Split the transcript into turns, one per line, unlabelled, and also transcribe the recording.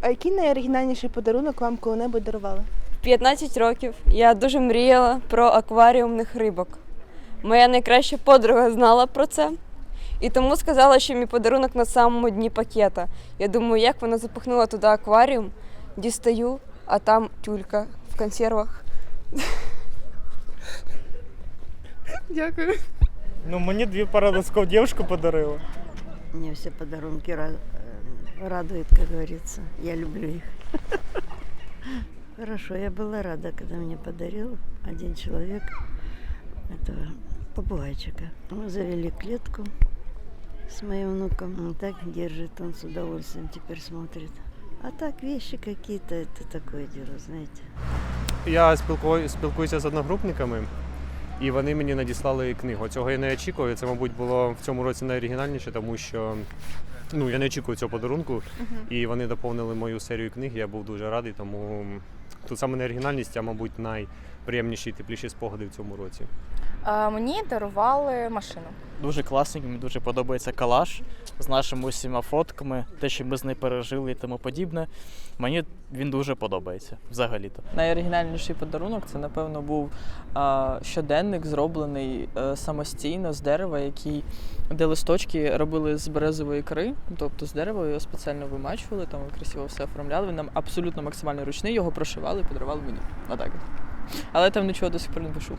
А який найоригінальніший подарунок вам коли-небудь дарували?
15 років я дуже мріяла про акваріумних рибок. Моя найкраща подруга знала про це. І тому сказала, що мій подарунок на самому дні пакета. Я думаю, як вона запихнула туди акваріум, дістаю, а там тюлька в консервах.
Дякую.
Ну, мені дві пари носков дівчинку подарила.
Мне все подарунки э, радуют, как говорится. Я люблю их. Хорошо, я была рада, когда мне подарил один человек этого попугайчика. Мы завели клетку с моим внуком. Он так держит, он с удовольствием теперь смотрит. А так вещи какие-то, это такое дело, знаете.
Я спілкую, спілкуюся з одногрупниками, і вони мені надіслали книгу. Цього я не очікую. Це, мабуть, було в цьому році найоригінальніше, тому що ну, я не очікую цього подарунку. І вони доповнили мою серію книг. Я був дуже радий, тому тут саме не оригінальність, а мабуть, найприємніші і тепліші спогади в цьому році.
А, мені дарували машину.
Дуже класний, мені дуже подобається калаш з нашими усіма фотками, те, що ми з нею пережили і тому подібне. Мені він дуже подобається взагалі-то.
Найоригінальніший подарунок це, напевно, був а, щоденник, зроблений е, самостійно з дерева, який, де листочки робили з березової кори, тобто з дерева його спеціально вимачували, там красиво все оформляли. Він нам абсолютно максимально ручний, його прошивали подарували мені. Отак. от. Але там нічого до сих пор не пишу.